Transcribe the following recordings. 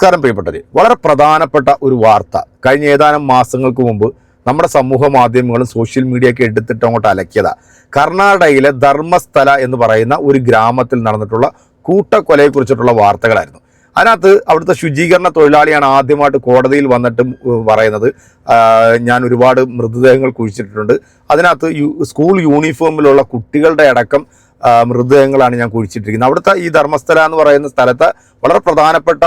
നമസ്കാരം പ്രിയപ്പെട്ടത് വളരെ പ്രധാനപ്പെട്ട ഒരു വാർത്ത. കഴിഞ്ഞ ഏതാനും മാസങ്ങൾക്ക് മുമ്പ് നമ്മുടെ സമൂഹ മാധ്യമങ്ങളും സോഷ്യൽ മീഡിയ ഒക്കെ എടുത്തിട്ട് അങ്ങോട്ട് അലക്കിയതാ. കർണാടകയിലെ ധർമ്മസ്ഥല എന്ന് പറയുന്ന ഒരു ഗ്രാമത്തിൽ നടന്നിട്ടുള്ള കൂട്ടക്കൊലയെക്കുറിച്ചിട്ടുള്ള വാർത്തകളായിരുന്നു. അതിനകത്ത് അവിടുത്തെ ശുചീകരണ തൊഴിലാളിയാണ് ആദ്യമായിട്ട് കോടതിയിൽ വന്നിട്ട് പറയുന്നത്. ഞാൻ ഒരുപാട് മൃതദേഹങ്ങൾ കുഴിച്ചിട്ടുണ്ട് അതിനകത്ത് സ്കൂൾ യൂണിഫോമിലുള്ള കുട്ടികളുടെ അടക്കം മൃതദേഹങ്ങളാണ് ഞാൻ കുഴിച്ചിട്ടിരിക്കുന്നത്. അവിടുത്തെ ഈ ധർമ്മസ്ഥല എന്ന് പറയുന്ന സ്ഥലത്ത് വളരെ പ്രധാനപ്പെട്ട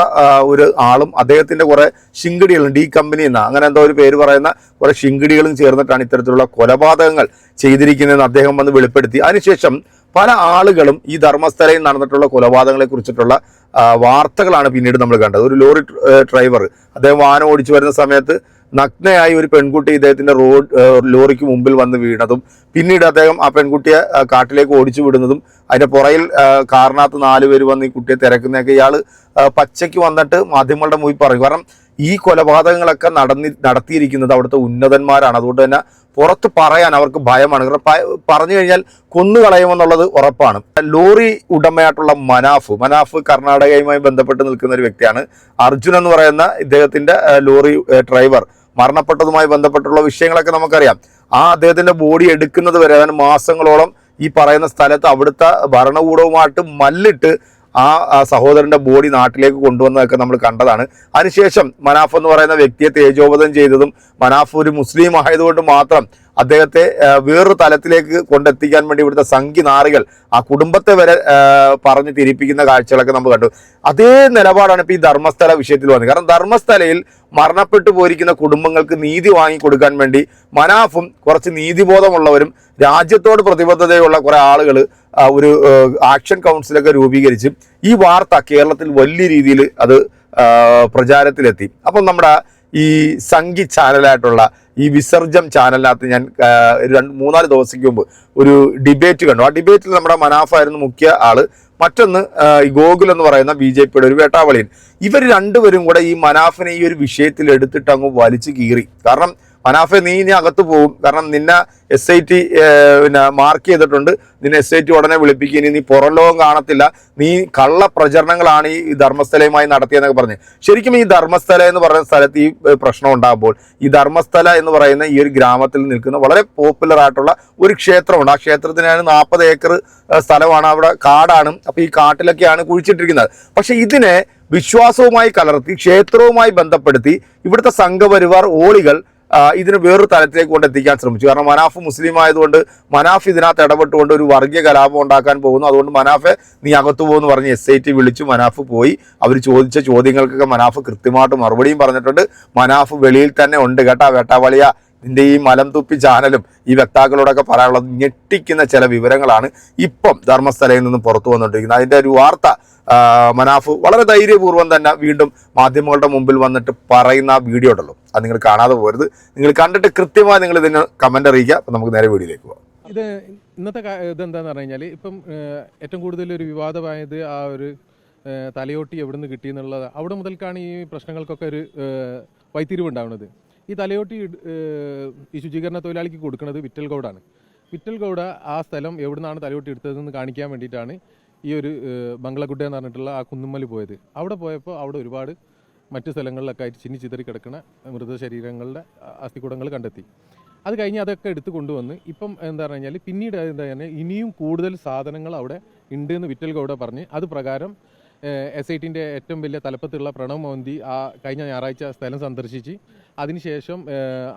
ഒരു ആളും അദ്ദേഹത്തിന്റെ കുറേ ശിങ്കിടികളും ഡി കമ്പനി എന്ന അങ്ങനെ എന്തോ ഒരു പേര് പറയുന്ന കുറേ ശിങ്കിടികളും ചേർന്നിട്ടാണ് ഇത്തരത്തിലുള്ള കൊലപാതകങ്ങൾ ചെയ്തിരിക്കുന്നതെന്ന് അദ്ദേഹം വന്ന് വെളിപ്പെടുത്തി. അതിനുശേഷം പല ആളുകളും ഈ ധർമ്മസ്ഥലയിൽ നടന്നിട്ടുള്ള കൊലപാതകങ്ങളെ കുറിച്ചിട്ടുള്ള വാർത്തകളാണ് പിന്നീട് നമ്മൾ കണ്ടത്. ഒരു ലോറി ഡ്രൈവർ അദ്ദേഹം വാഹനം ഓടിച്ചു വരുന്ന സമയത്ത് നഗ്നയായി ഒരു പെൺകുട്ടി ഇദ്ദേഹത്തിന്റെ റോഡ് ലോറിക്ക് മുമ്പിൽ വന്ന് വീണതും പിന്നീട് അദ്ദേഹം ആ പെൺകുട്ടിയെ കാട്ടിലേക്ക് ഓടിച്ചു വിടുന്നതും അതിന്റെ പുറയിൽ കാറിനകത്ത് നാലുപേര് വന്ന് ഈ കുട്ടിയെ തിരക്കുന്നതൊക്കെ ഇയാൾ പച്ചയ്ക്ക് വന്നിട്ട് മാധ്യമങ്ങളുടെ മുമ്പിൽ പറയും. കാരണം ഈ കൊലപാതകങ്ങളൊക്കെ നടന്നി നടത്തിയിരിക്കുന്നത് അവിടുത്തെ ഉന്നതന്മാരാണ്. അതുകൊണ്ട് തന്നെ പുറത്ത് പറയാൻ അവർക്ക് ഭയമാണ്. പറഞ്ഞു കഴിഞ്ഞാൽ കൊന്നുകളയുമെന്നുള്ളത് ഉറപ്പാണ്. ലോറി ഉടമയായിട്ടുള്ള മനാഫ് മനാഫ് കർണാടകയുമായി ബന്ധപ്പെട്ട് നിൽക്കുന്ന ഒരു വ്യക്തിയാണ്. അർജുൻ എന്ന് പറയുന്ന ഇദ്ദേഹത്തിന്റെ ലോറി ഡ്രൈവർ. മരണപ്പെട്ടതുമായി ബന്ധപ്പെട്ടുള്ള വിഷയങ്ങളൊക്കെ നമുക്കറിയാം. ആ അദ്ദേഹത്തിന്റെ ബോഡി എടുക്കുന്നത് വരെ അതായത് മാസങ്ങളോളം ഈ പറയുന്ന സ്ഥലത്ത് അവിടുത്തെ ഭരണകൂടവുമായിട്ട് മല്ലിട്ട് ആ ആ സഹോദരന്റെ ബോഡി നാട്ടിലേക്ക് കൊണ്ടുവന്നതൊക്കെ നമ്മൾ കണ്ടതാണ്. അതിനുശേഷം മനാഫ് എന്ന് പറയുന്ന വ്യക്തിയെ തേജോവധം ചെയ്തതും മനാഫ് ഒരു മുസ്ലിം ആയതുകൊണ്ട് മാത്രം അദ്ദേഹത്തെ വേറൊരു തലത്തിലേക്ക് കൊണ്ടെത്തിക്കാൻ വേണ്ടി ഇവിടുത്തെ സംഖ്യ നാറികൾ ആ കുടുംബത്തെ വരെ പറഞ്ഞ് തിരിപ്പിക്കുന്ന കാഴ്ചകളൊക്കെ നമ്മൾ കണ്ടു. അതേ നിലപാടാണ് ഇപ്പോൾ ഈ ധർമ്മസ്ഥല വിഷയത്തിൽ വന്നത്. കാരണം ധർമ്മസ്ഥലയിൽ മരണപ്പെട്ടു പോയിരിക്കുന്ന കുടുംബങ്ങൾക്ക് നീതി വാങ്ങിക്കൊടുക്കാൻ വേണ്ടി മനാഫും കുറച്ച് നീതിബോധമുള്ളവരും രാജ്യത്തോട് പ്രതിബദ്ധതയുള്ള കുറെ ആളുകൾ ഒരു ആക്ഷൻ കൗൺസിലൊക്കെ രൂപീകരിച്ച് ഈ വാർത്ത കേരളത്തിൽ വലിയ രീതിയിൽ അത് പ്രചാരത്തിലെത്തി. അപ്പം നമ്മുടെ ഈ സംഘി ചാനലായിട്ടുള്ള ഈ വിസർജം ചാനലിനകത്ത് ഞാൻ രണ്ട് മൂന്നാൽ ദിവസത്തേക്ക് മുമ്പ് ഒരു ഡിബേറ്റ് കണ്ടു. ആ ഡിബേറ്റിൽ നമ്മുടെ മനാഫായിരുന്നു മുഖ്യ ആൾ. മറ്റൊന്ന് ഈ ഗോകുൽ എന്ന് പറയുന്ന ബി ജെ പിയുടെ ഒരു വേട്ടാവളിയൻ. ഇവർ രണ്ടുപേരും കൂടെ ഈ മനാഫിനെ ഈ ഒരു വിഷയത്തിൽ എടുത്തിട്ട് അങ്ങ് വലിച്ചു കീറി. കാരണം മനാഫെ നീ ഇനി അകത്ത് പോകും. കാരണം നിന്നെ എസ് ഐ ടി പിന്നെ മാർക്ക് ചെയ്തിട്ടുണ്ട്. നിന്നെ എസ് ഐ ടി ഉടനെ വിളിപ്പിക്കുക ഇനി നീ പുറം ലോകം കാണത്തില്ല. നീ കള്ള പ്രചരണങ്ങളാണ് ഈ ധർമ്മസ്ഥലയുമായി നടത്തിയെന്നൊക്കെ പറഞ്ഞു. ശരിക്കും ഈ ധർമ്മസ്ഥല എന്ന് പറയുന്ന സ്ഥലത്ത് ഈ പ്രശ്നം ഉണ്ടാകുമ്പോൾ ഈ ധർമ്മസ്ഥല എന്ന് പറയുന്ന ഈ ഒരു ഗ്രാമത്തിൽ നിൽക്കുന്ന വളരെ പോപ്പുലർ ആയിട്ടുള്ള ഒരു ക്ഷേത്രമുണ്ട്. ആ ക്ഷേത്രത്തിനാണ് നാൽപ്പത് ഏക്കർ സ്ഥലമാണ്. അവിടെ കാടാണ്. അപ്പോൾ ഈ കാട്ടിലൊക്കെയാണ് കുഴിച്ചിട്ടിരിക്കുന്നത്. പക്ഷെ ഇതിനെ വിശ്വാസവുമായി കലർത്തി ക്ഷേത്രവുമായി ബന്ധപ്പെടുത്തി ഇവിടുത്തെ സംഘപരിവാർ ഓളികൾ ഇതിന് വേറൊരു തലത്തിലേക്ക് കൊണ്ടെത്തിക്കാൻ ശ്രമിച്ചു. കാരണം മനാഫ് മുസ്ലിം ആയതുകൊണ്ട് മനാഫ് ഇതിനകത്ത് ഇടപെട്ടുകൊണ്ട് ഒരു വർഗീയ കലാപം ഉണ്ടാക്കാൻ പോകുന്നു. അതുകൊണ്ട് മനാഫെ നീ അകത്തു പോകുമെന്ന് പറഞ്ഞ് എസ് ഐ ടി വിളിച്ചു. മനാഫ് പോയി. അവർ ചോദിച്ച ചോദ്യങ്ങൾക്കൊക്കെ മനാഫ് കൃത്യമായിട്ട് മറുപടിയും പറഞ്ഞിട്ടുണ്ട്. മനാഫ് വെളിയിൽ തന്നെ ഉണ്ട് കേട്ടാ വേട്ടാവളിയ. നിന്റെ ഈ മലം തുപ്പി ചാനലും ഈ വക്താക്കളോടൊക്കെ പറയാനുള്ളത് ഞെട്ടിക്കുന്ന ചില വിവരങ്ങളാണ് ഇപ്പം ധർമ്മസ്ഥലയിൽ നിന്ന് പുറത്തു വന്നുകൊണ്ടിരിക്കുന്നത്. അതിന്റെ ഒരു വാർത്ത മനാഫ് വളരെ ധൈര്യപൂർവം തന്നെ വീണ്ടും മാധ്യമങ്ങളുടെ മുമ്പിൽ വന്നിട്ട് പറയുന്ന വീഡിയോ ഉണ്ടല്ലോ. അത് നിങ്ങൾ കാണാതെ പോരുത് നിങ്ങൾ കണ്ടിട്ട് കൃത്യമായി നിങ്ങൾ ഇതിന് കമന്റ് അറിയിക്കുക. അപ്പം നമുക്ക് നേരെ വീഡിയോയിലേക്ക് പോകാം. ഇത് ഇന്നത്തെ ഇതെന്താന്ന് പറഞ്ഞു കഴിഞ്ഞാൽ ഇപ്പം ഏറ്റവും കൂടുതൽ ഒരു വിവാദമായത് ആ ഒരു തലയോട്ടി എവിടെ നിന്ന് കിട്ടിയെന്നുള്ളത് അവിടെ മുതൽക്കാണ് ഈ പ്രശ്നങ്ങൾക്കൊക്കെ ഒരു ഏഹ്, വൈത്തിരിവ് ഉണ്ടാവുന്നത്. ഈ തലയോട്ടി ഈ ശുചീകരണ തൊഴിലാളിക്ക് കൊടുക്കുന്നത് വിറ്റൽ ഗൗഡാണ്. വിറ്റൽ ഗൗഡ ആ സ്ഥലം എവിടെ നിന്നാണ് തലയോട്ടി എടുത്തതെന്ന് കാണിക്കാൻ വേണ്ടിയിട്ടാണ് ഈ ഒരു ബംഗ്ലഗുഡ എന്ന് പറഞ്ഞിട്ടുള്ള ആ കുന്നുമ്മൽ പോയത്. അവിടെ പോയപ്പോൾ അവിടെ ഒരുപാട് മറ്റ് സ്ഥലങ്ങളിലൊക്കെ ആയിട്ട് ചിന്നി ചിതറി കിടക്കുന്ന മൃതശരീരങ്ങളുടെ അസ്ഥികൂടങ്ങൾ കണ്ടെത്തി. അത് കഴിഞ്ഞ് അതൊക്കെ എടുത്തു കൊണ്ടുവന്ന് ഇപ്പം എന്താ പറഞ്ഞു കഴിഞ്ഞാൽ പിന്നീട് എന്താ പറഞ്ഞാൽ ഇനിയും കൂടുതൽ സാധനങ്ങൾ അവിടെ ഉണ്ട് എന്ന് വിറ്റൽ ഗൗഡ പറഞ്ഞ് അത് പ്രകാരം എസ് ഐ ടിന്റെ ഏറ്റവും വലിയ തലപ്പത്തുള്ള പ്രണവ് മോന്തി ആ കഴിഞ്ഞ ഞായറാഴ്ച സ്ഥലം സന്ദർശിച്ച്. അതിനുശേഷം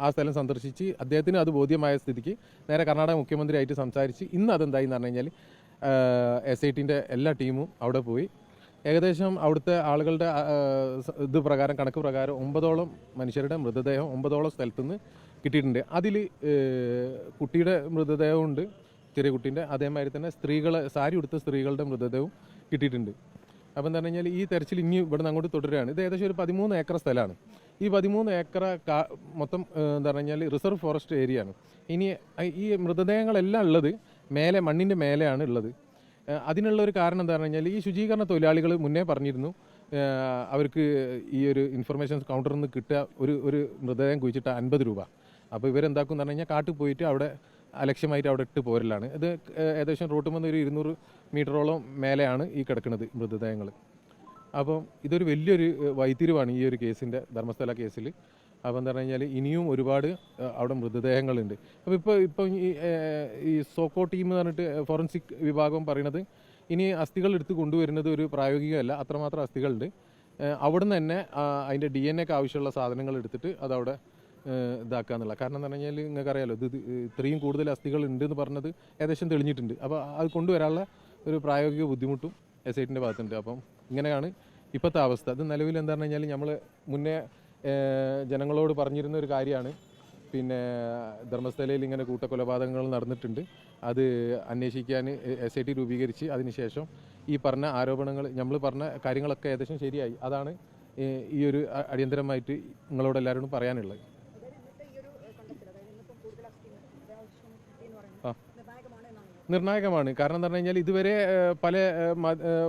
ആ സ്ഥലം സന്ദർശിച്ച് അദ്ദേഹത്തിന് അത് ബോധ്യമായ സ്ഥിതിക്ക് നേരെ കർണാടക മുഖ്യമന്ത്രിയായിട്ട് സംസാരിച്ച് ഇന്ന് അതെന്തായി എന്ന് പറഞ്ഞു കഴിഞ്ഞാൽ എസ് ഐ ടിന്റെ എല്ലാ ടീമും അവിടെ പോയി. ഏകദേശം അവിടുത്തെ ആളുകളുടെ ഇത് പ്രകാരം കണക്ക് പ്രകാരം ഒമ്പതോളം മനുഷ്യരുടെ മൃതദേഹം ഒമ്പതോളം സ്ഥലത്തുനിന്ന് കിട്ടിയിട്ടുണ്ട്. അതിൽ കുട്ടിയുടെ മൃതദേഹമുണ്ട് ചെറിയ കുട്ടീന്റെ അതേമാതിരി തന്നെ സ്ത്രീകളെ സാരി ഉടുത്ത സ്ത്രീകളുടെ മൃതദേഹവും കിട്ടിയിട്ടുണ്ട്. അപ്പം എന്താ പറഞ്ഞാൽ ഈ തെരച്ചിൽ ഇനി ഇവിടെ നിന്ന് അങ്ങോട്ട് തുടരുകയാണ്. ഇത് ഏകദേശം ഒരു പതിമൂന്ന് ഏക്കർ സ്ഥലമാണ്. ഈ പതിമൂന്ന് ഏക്കർ മൊത്തം എന്താ പറഞ്ഞാൽ റിസർവ് ഫോറസ്റ്റ് ഏരിയ ആണ്. ഇനി ഈ മൃതദേഹങ്ങളെല്ലാം ഉള്ളത് മേലെ മണ്ണിന്റെ മേലെയാണ് ഉള്ളത്. അതിനുള്ള ഒരു കാരണം എന്താ പറഞ്ഞു കഴിഞ്ഞാൽ ഈ ശുചീകരണ തൊഴിലാളികൾ മുന്നേ പറഞ്ഞിരുന്നു അവർക്ക് ഈ ഒരു ഇൻഫർമേഷൻ കൗണ്ടറിൽ നിന്ന് കിട്ടുക ഒരു ഒരു മൃതദേഹം കുഴിച്ചിട്ട് അൻപത് രൂപ. അപ്പോൾ ഇവരെന്താക്കും എന്ന് പറഞ്ഞു കഴിഞ്ഞാൽ കാട്ടിൽ പോയിട്ട് അവിടെ അലക്ഷ്യമായിട്ട് അവിടെ ഇട്ട് പോരലാണ്. ഇത് ഏകദേശം റോട്ടുമെന്ന് ഒരു ഇരുന്നൂറ് മീറ്ററോളം മേലെയാണ് ഈ കിടക്കുന്നത് മൃതദേഹങ്ങൾ. അപ്പം ഇതൊരു വലിയൊരു വൈത്തിരിവാണ് ഈ ഒരു കേസിന്റെ ധർമ്മസ്ഥല കേസിൽ. അപ്പം എന്താ പറഞ്ഞു കഴിഞ്ഞാൽ ഇനിയും ഒരുപാട് അവിടെ മൃതദേഹങ്ങളുണ്ട്. അപ്പോൾ ഇപ്പോൾ ഇപ്പം ഈ സോക്കോ ടീം എന്ന് പറഞ്ഞിട്ട് ഫോറൻസിക് വിഭാഗം പറയണത് ഇനി അസ്ഥികൾ എടുത്ത് കൊണ്ടുവരുന്നത് ഒരു പ്രായോഗികമല്ല അത്രമാത്രം അസ്ഥികളുണ്ട്. അവിടുന്ന് തന്നെ അതിന്റെ ഡി എൻ എക്ക് ആവശ്യമുള്ള സാധനങ്ങൾ എടുത്തിട്ട് അതവിടെ ഇതാക്കുക എന്നുള്ള കാരണം എന്ന് പറഞ്ഞു കഴിഞ്ഞാൽ നിങ്ങൾക്ക് അറിയാലോ ഇത് ഇത് ഇത്രയും കൂടുതൽ അസ്ഥികൾ ഉണ്ട് എന്ന് പറഞ്ഞത് ഏകദേശം തെളിഞ്ഞിട്ടുണ്ട്. അപ്പോൾ അത് കൊണ്ടുവരാനുള്ള ഒരു പ്രായോഗിക ബുദ്ധിമുട്ടും എസ് ഐറ്റിന്റെ ഭാഗത്തുണ്ട്. അപ്പം ഇങ്ങനെയാണ് ഇപ്പോഴത്തെ അവസ്ഥ. അത് നിലവിൽ എന്താ പറഞ്ഞു കഴിഞ്ഞാൽ നമ്മൾ മുന്നേ ജനങ്ങളോട് പറഞ്ഞിരുന്ന ഒരു കാര്യമാണ്. പിന്നെ ധർമ്മസ്ഥലയിൽ ഇങ്ങനെ കൂട്ടക്കൊലപാതകങ്ങൾ നടന്നിട്ടുണ്ട്. അത് അന്വേഷിക്കാൻ എസ് ഐ ടി രൂപീകരിച്ച് അതിനുശേഷം ഈ പറഞ്ഞ ആരോപണങ്ങൾ നമ്മൾ പറഞ്ഞ കാര്യങ്ങളൊക്കെ ഏകദേശം ശരിയായി. അതാണ് ഈ ഒരു അടിയന്തരമായിട്ട് നിങ്ങളോട് എല്ലാവരോടും പറയാനുള്ളത്. നിർണായകമാണ്. കാരണം എന്താ പറഞ്ഞു കഴിഞ്ഞാൽ ഇതുവരെ പല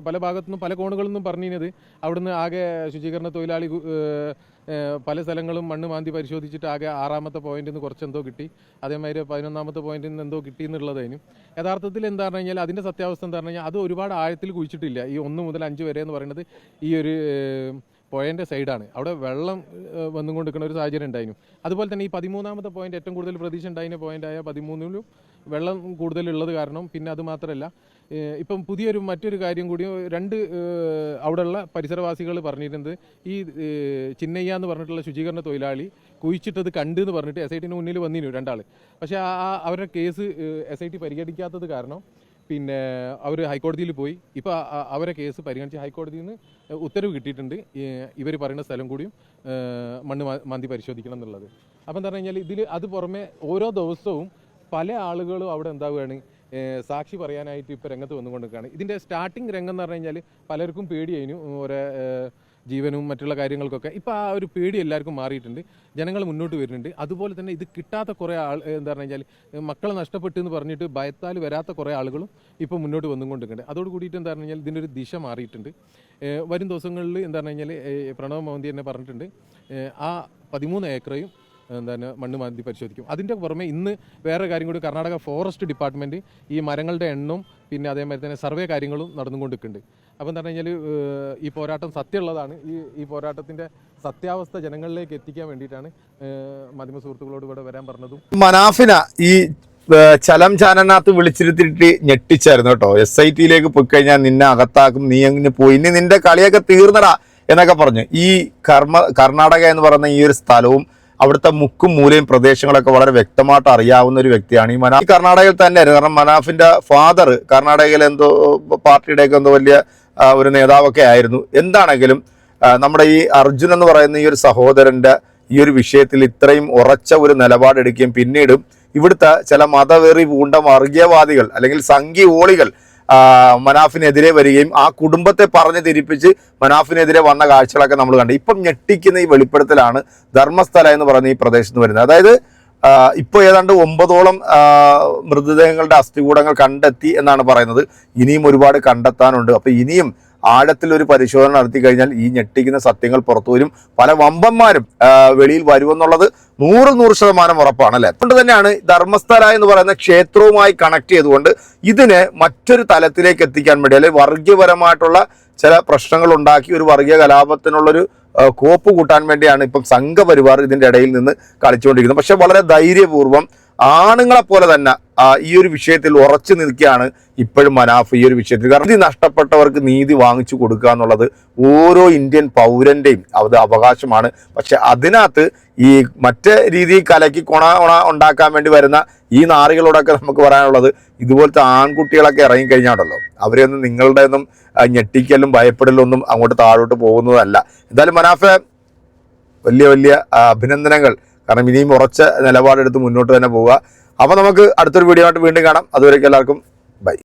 പല ഭാഗത്തുനിന്നും പല കോണുകളിൽ നിന്നും പറഞ്ഞിരുന്നത് അവിടുന്ന് ആകെ ശുചീകരണ തൊഴിലാളി പല സ്ഥലങ്ങളും മണ്ണ് മാന്തി പരിശോധിച്ചിട്ട് ആകെ ആറാമത്തെ പോയിന്റിൽ നിന്ന് കുറച്ച് എന്തോ കിട്ടി. അതേമാതിരി പതിനൊന്നാമത്തെ പോയിന്റിൽ നിന്ന് എന്തോ കിട്ടി എന്നുള്ളതിനും. യഥാർത്ഥത്തിൽ എന്താ പറഞ്ഞു കഴിഞ്ഞാൽ അതിന്റെ സത്യാവസ്ഥ എന്താ പറഞ്ഞു കഴിഞ്ഞാൽ അത് ഒരുപാട് ആഴത്തിൽ കുഴിച്ചിട്ടില്ല. ഈ ഒന്ന് മുതൽ അഞ്ച് വരെ എന്ന് പറയുന്നത് ഈ ഒരു പുഴേന്റെ സൈഡാണ്. അവിടെ വെള്ളം വന്നുകൊണ്ടിരിക്കുന്ന ഒരു സാഹചര്യം ഉണ്ടായിരുന്നു. അതുപോലെ തന്നെ ഈ പതിമൂന്നാമത്തെ പോയിന്റ് ഏറ്റവും കൂടുതൽ പ്രതീക്ഷ ഉണ്ടായിരുന്ന പോയിന്റായ പതിമൂന്നിലും വെള്ളം കൂടുതലുള്ളത് കാരണം പിന്നെ അത് മാത്രമല്ല ഇപ്പം പുതിയൊരു മറ്റൊരു കാര്യം കൂടി രണ്ട് അവിടെയുള്ള പരിസരവാസികൾ പറഞ്ഞിരുന്നത് ഈ ചിന്നയ്യ എന്ന് പറഞ്ഞിട്ടുള്ള ശുചീകരണ തൊഴിലാളി കുഴിച്ചിട്ടത് കണ്ട് എന്ന് പറഞ്ഞിട്ട് എസ് ഐ ടിന് മുന്നിൽ വന്നിരുന്നു രണ്ടാൾ പക്ഷേ ആ അവരുടെ കേസ് എസ് ഐ ടി പരിഗണിക്കാത്തത് കാരണം പിന്നെ അവർ ഹൈക്കോടതിയിൽ പോയി. ഇപ്പോൾ അവരെ കേസ് പരിഗണിച്ച് ഹൈക്കോടതിയിൽ നിന്ന് ഉത്തരവ് കിട്ടിയിട്ടുണ്ട്. ഇവർ പറയുന്ന സ്ഥലം കൂടിയും മണ്ണ് മന്തി പരിശോധിക്കണം എന്നുള്ളത്. അപ്പം എന്താ പറഞ്ഞു കഴിഞ്ഞാൽ ഇതിൽ അത് പുറമെ ഓരോ ദിവസവും പല ആളുകളും അവിടെ എന്താവുകയാണ് സാക്ഷി പറയാനായിട്ട് ഇപ്പോൾ രംഗത്ത് വന്നുകൊണ്ടിരിക്കുകയാണ്. ഇതിന്റെ സ്റ്റാർട്ടിങ് രംഗം എന്ന് പറഞ്ഞു കഴിഞ്ഞാൽ പലർക്കും പേടിയായിരുന്നു ഓരോ ജീവനും മറ്റുള്ള കാര്യങ്ങൾക്കൊക്കെ ഇപ്പോൾ ആ ഒരു പേടി എല്ലാവർക്കും മാറിയിട്ടുണ്ട്. ജനങ്ങൾ മുന്നോട്ട് വരുന്നുണ്ട്. അതുപോലെ തന്നെ ഇത് കിട്ടാത്ത കുറേ ആൾ എന്താ പറഞ്ഞു കഴിഞ്ഞാൽ മക്കളെ നഷ്ടപ്പെട്ടു എന്ന് പറഞ്ഞിട്ട് ഭയത്താൽ വരാത്ത കുറേ ആളുകളും ഇപ്പോൾ മുന്നോട്ട് വന്നുകൊണ്ടിരിക്കുന്നുണ്ട് അതോട് കൂടിയിട്ട് എന്താ പറഞ്ഞു കഴിഞ്ഞാൽ ഇതിന്റെ ഒരു ദിശ മാറിയിട്ടുണ്ട്. വരും ദിവസങ്ങളിൽ എന്താ പറഞ്ഞു കഴിഞ്ഞാൽ പ്രണവ് മോഹന്തി തന്നെ പറഞ്ഞിട്ടുണ്ട്. ആ പതിമൂന്ന് ഏക്കറയും എന്താണ് മണ്ണ് മാന്തി പരിശോധിക്കും. അതിന്റെ പുറമെ ഇന്ന് വേറെ കാര്യം കൂടി കർണാടക ഫോറസ്റ്റ് ഡിപ്പാർട്ട്മെന്റ് ഈ മരങ്ങളുടെ എണ്ണവും പിന്നെ അതേമാതിരി തന്നെ സർവേ കാര്യങ്ങളും നടന്നുകൊണ്ടിരിക്കുന്നുണ്ട്. അപ്പം എന്താ പറഞ്ഞു കഴിഞ്ഞാൽ ഈ പോരാട്ടം സത്യമുള്ളതാണ്. ഈ ഈ പോരാട്ടത്തിന്റെ സത്യാവസ്ഥ ജനങ്ങളിലേക്ക് എത്തിക്കാൻ വേണ്ടിയിട്ടാണ് മാധ്യമ സുഹൃത്തുക്കളോട് ഇവിടെ വരാൻ പറഞ്ഞതും. മനാഫിന ഈ ചലം ചാനനകത്ത് വിളിച്ചിരുത്തിട്ട് ഞെട്ടിച്ചായിരുന്നു കേട്ടോ. എസ് ഐ ടിയിലേക്ക് പോയി കഴിഞ്ഞാൽ നിന്നെ അകത്താക്കും നീ അങ്ങനെ പോയി? ഇനി നിന്റെ കളിയൊക്കെ തീർന്നടാ എന്നൊക്കെ പറഞ്ഞു. ഈ കർമ്മ കർണാടക എന്ന് പറയുന്ന ഈ ഒരു സ്ഥലവും അവിടുത്തെ മുക്കും മൂലയും പ്രദേശങ്ങളൊക്കെ വളരെ വ്യക്തമായിട്ട് അറിയാവുന്ന ഒരു വ്യക്തിയാണ്. ഈ മനാഫ് കർണാടകയിൽ തന്നെയായിരുന്നു കാരണം മനാഫിന്റെ ഫാദർ കർണാടകയിൽ എന്തോ പാർട്ടിയുടെയൊക്കെ എന്തോ വലിയ ഒരു നേതാവൊക്കെ ആയിരുന്നു. എന്താണെങ്കിലും നമ്മുടെ ഈ അർജുൻ എന്ന് പറയുന്ന ഈ ഒരു സഹോദരന്റെ ഈ ഒരു വിഷയത്തിൽ ഇത്രയും ഉറച്ച ഒരു നിലപാടെടുക്കുകയും പിന്നീടും ഇവിടുത്തെ ചില മതവെറി പൂണ്ട വർഗീയവാദികൾ അല്ലെങ്കിൽ സംഘീയോളികൾ മനാഫിനെതിരെ വരികയും ആ കുടുംബത്തെ പറഞ്ഞു തിരിപ്പിച്ച് മനാഫിനെതിരെ വന്ന കാഴ്ചകളൊക്കെ നമ്മൾ കണ്ടു. ഇപ്പം ഞെട്ടിക്കുന്ന ഈ വെളിപ്പെടുത്തലാണ് ധർമ്മസ്ഥല എന്ന് പറയുന്ന ഈ പ്രദേശത്ത് വരുന്നത്. അതായത് ഇപ്പോൾ ഏതാണ്ട് ഒമ്പതോളം മൃതദേഹങ്ങളുടെ അസ്ഥികൂടങ്ങൾ കണ്ടെത്തി എന്നാണ് പറയുന്നത്. ഇനിയും ഒരുപാട് കണ്ടെത്താനുണ്ട്. അപ്പോൾ ഇനിയും ആഴത്തിലൊരു പരിശോധന നടത്തി കഴിഞ്ഞാൽ ഈ ഞെട്ടിക്കുന്ന സത്യങ്ങൾ പുറത്തു വരും. പല വമ്പന്മാരും വെളിയിൽ വരുമെന്നുള്ളത് നൂറ് നൂറ് ശതമാനം ഉറപ്പാണ് അല്ലേ? അതുകൊണ്ട് തന്നെയാണ് ധർമ്മസ്ഥല എന്ന് പറയുന്ന ക്ഷേത്രവുമായി കണക്ട് ചെയ്തുകൊണ്ട് ഇതിനെ മറ്റൊരു തലത്തിലേക്ക് എത്തിക്കാൻ വേണ്ടി അല്ലെങ്കിൽ വർഗീയപരമായിട്ടുള്ള ചില പ്രശ്നങ്ങൾ ഉണ്ടാക്കി ഒരു വർഗീയ കലാപത്തിനുള്ളൊരു കോപ്പ് കൂട്ടാൻ വേണ്ടിയാണ് ഇപ്പം സംഘപരിവാർ ഇതിന്റെ ഇടയിൽ നിന്ന് കളിച്ചുകൊണ്ടിരിക്കുന്നത്. പക്ഷെ വളരെ ധൈര്യപൂർവം ആണുങ്ങളെ പോലെ തന്നെ ഈ ഒരു വിഷയത്തിൽ ഉറച്ചു നിൽക്കുകയാണ് ഇപ്പോഴും മനാഫ് ഈ ഒരു വിഷയത്തിൽ. കാരണം നീതി നഷ്ടപ്പെട്ടവർക്ക് നീതി വാങ്ങിച്ചു കൊടുക്കുക എന്നുള്ളത് ഓരോ ഇന്ത്യൻ പൗരന്റെയും അത് അവകാശമാണ്. പക്ഷെ അതിനകത്ത് ഈ മറ്റേ രീതിയിൽ കലക്കി കൊണ കൊണ ഉണ്ടാക്കാൻ വേണ്ടി വരുന്ന ഈ നാറികളോടൊക്കെ നമുക്ക് പറയാനുള്ളത് ഇതുപോലത്തെ ആൺകുട്ടികളൊക്കെ ഇറങ്ങിക്കഴിഞ്ഞാണല്ലോ അവരെയൊന്നും നിങ്ങളുടെ ഒന്നും ഞെട്ടിക്കലും ഭയപ്പെടലും ഒന്നും അങ്ങോട്ട് താഴോട്ട് പോകുന്നതല്ല. എന്തായാലും മനാഫെ വലിയ വലിയ അഭിനന്ദനങ്ങൾ കാരണം ഇനിയും ഉറച്ച നിലപാടെടുത്ത് മുന്നോട്ട് തന്നെ പോവുക. അപ്പോൾ നമുക്ക് അടുത്തൊരു വീഡിയോ ആയിട്ട് വീണ്ടും കാണാം. അതുവരേക്കും എല്ലാവർക്കും ബൈ.